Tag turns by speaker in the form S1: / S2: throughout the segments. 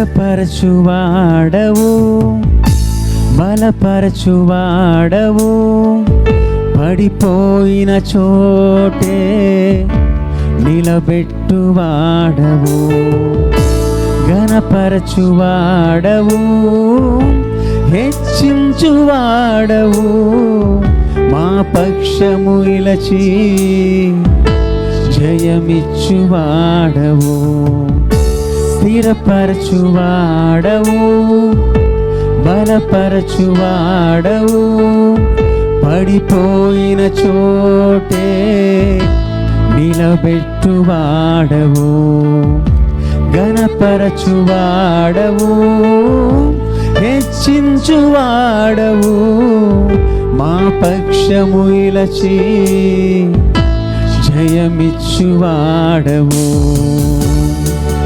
S1: స్థిరపరచువాడవు బలపరచువాడవు. పడిపోయిన చోటే నిలబెట్టువాడవు. గణపరచువాడవు హెచ్చించువాడవు. మా పక్షము ఇలచి జయమిచ్చువాడవు. స్థిరపరచువాడవు. బలపరచువాడవు. పడిపోయిన చోటే నిలబెట్టువాడవు. గణపరచువాడవు హెచ్చించువాడవు. మా పక్షము ఇలచి జయమిచ్చువాడవు.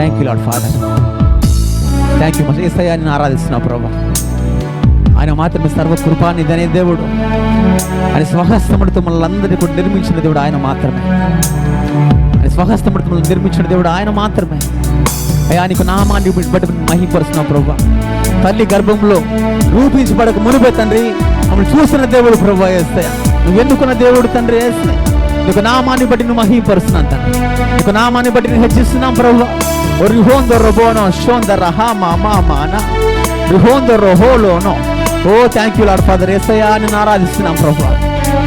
S1: Thank you lord father thank you must ఏసయ్యాన్ని ఆరాధిస్తున్నా ప్రభా. ఆయన మాత్రమే సర్వ కృపానిధనే దేవుడు. ఆయన స్వహస్తముడితో మనల్ని కూడా నిర్మించిన దేవుడు ఆయన మాత్రమే. ఆయన స్వహస్తముడితో మనల్ని నిర్మించిన దేవుడు ఆయన మాత్రమే. ఆయనకు నామాన్ని బట్టి మహిపరుస్తున్నావు ప్రభా. తల్లి గర్భంలో రూపించబడక మునిపే తండ్రి మమ్మల్ని చూసిన దేవుడు ప్రభా వేస్తాయ నువ్వు ఎన్నుకున్న దేవుడు తండ్రి వేస్తే నీకు నామాన్ని బట్టి నువ్వు మహిపరుస్తున్నాను తండ్రి. నీకు నామాన్ని బట్టి నేను హెచ్చిస్తున్నాం ప్రభా. ఓ robono shonda rahama mama మా Rihondo roholo no. Oh thank you lord father Yesayya నేను ఆరాధిస్తున్నాం ప్రభు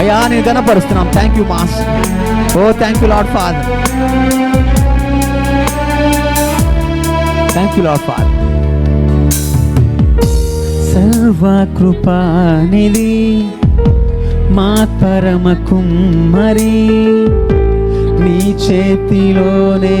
S1: అయ్యా నేను గనపరుస్తున్నాం thank you mass oh thank you lord father thank you lord father సర్వకృపానిధి మా పరమ కుమ్మరి నీ చేతిలోనే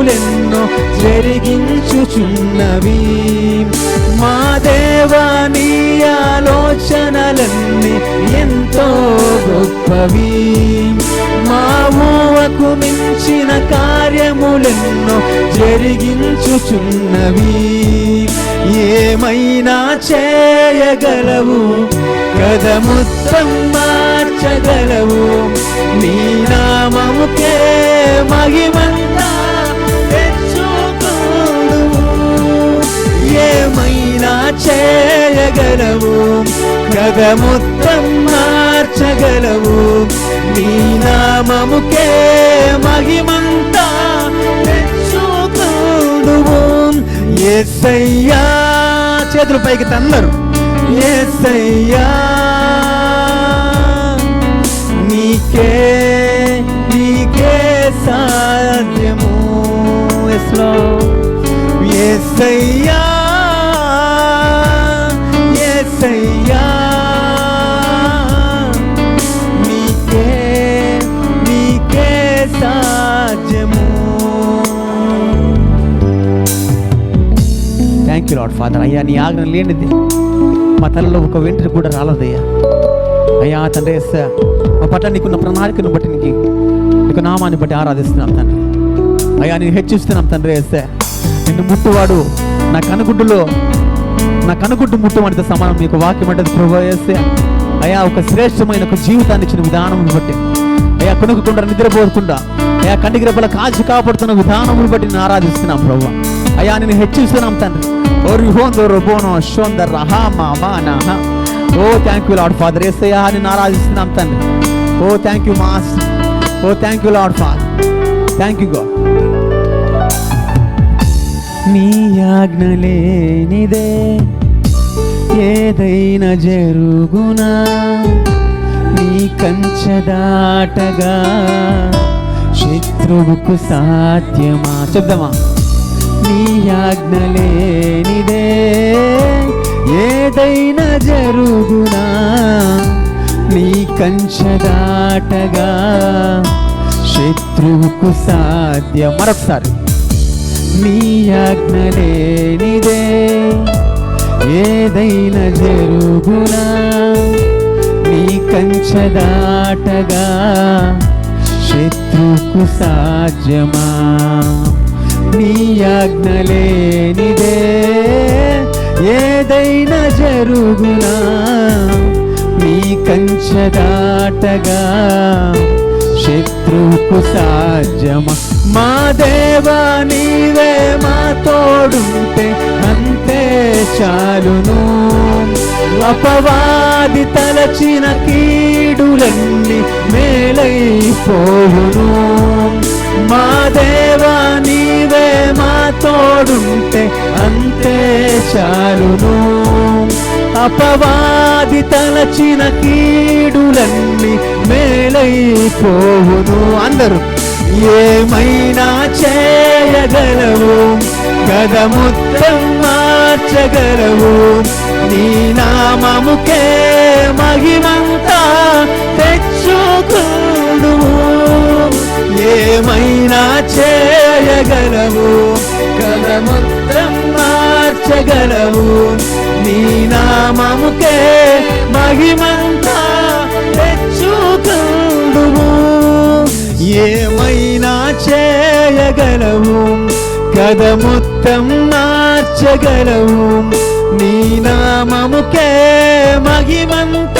S1: కార్యములెన్నో జరిగించుచున్నవి. మా దేవాని ఆలోచనలన్నీ ఎంతో గొప్పవి. మా ఊహకు మించిన కార్యములెన్నో జరిగించుచున్నవి. ఏమైనా చేయగలవు? కదముత్తం మార్చగలవు. నీ నామముకే మహిమంత చేయగలవు కథ మొత్తం మార్చగలవు. నీ నామముకే మహిమంతా తెచ్చుకోదువు ఎస్సయ్యా చేతులు పైకి తన్నారు. ఎస్సయ్యా నీకే నీకే సాధ్యము. ఎస్లో ఎస్సయ్యా ఎస్సయ్యా ఫాదర్ అయ్యా నీ ఆజ్ఞ లేనిది మా తలలో ఒక వెంట్రి కూడా రాలదయ్యా. అయ్యా తండ్రి ఎస్సా మా పట్ల నీకున్న ప్రణాళికను బట్టి నీకు నీకు నామాన్ని బట్టి ఆరాధిస్తున్నాం తండ్రి. అయ్యా నేను హెచ్చిస్తున్నాం తండ్రి ఎస్సా. నిన్ను ముట్టువాడు నా కనుగుడ్డులో నా కనుగుడ్డు ముట్టువాడితో సమానం మీకు వాక్యం అంటే ప్రభు చేస్తే ఒక శ్రేష్టమైన ఒక జీవితాన్ని ఇచ్చిన విధానం బట్టి అయ్యా కొనుక్కుండా నిద్రపోకుండా అయ్యా కంటికి రెప్పల కాచి కాపాడుతున్న విధానం బట్టి నేను ఆరాధిస్తున్నాం ప్రభు. అయ్యా నేను హెచ్చిస్తున్నాం తండ్రి. ఓ హోందో రొబోనో షోందర్ రహా మామా మా ఓ thank you lord father Yesayya నేను ఆరాధిస్తున్నాం తండ్రి. ఓ thank you mass oh thank you lord father thank you god నీ ఆజ్ఞ లేనిదే ఏదైనా జరుగునా? నీ కంచదాటగా శత్రువుకు సాధ్యమా? చెప్దామా? నీ ఆజ్ఞ లేనిదే ఏదైనా జరుగునా? నీ కంచదాటగా శత్రువుకు సాధ్యం. మరొకసారి. నీ ఆజ్ఞ లేనిదే ఏదైనా జరుగునా? నీ కంచదాటగా శత్రుకు సాధ్యమా? నీ ఏదైనా జరుగునా నీ కంచదాటగా శత్రువుకు సాధ్యమా? మా దేవా నీవే మా తోడుంటే అంతే చాలును. అపవాది తలచిన కీడులన్నీ మేలైపోయును మా దేవా నీవే మా తోడుంటే అంతే చాలును. అపవాది తలచిన కీడులన్నీ మేలైపోవును. అందరూ ఏమైనా చేయగలవు? గద మార్చగలవు. నీ నామముకే మహిమంతా తెచ్చుకుందువు. మార్చగలవు గద మొత్తం మార్చగలవు. నీ నామముకే మహిమంతా తెచ్చుకుందుము. ఏమైనా చేయగలవు. కథ మొత్తం మార్చగలవు. నీ నామముకే మహిమంతా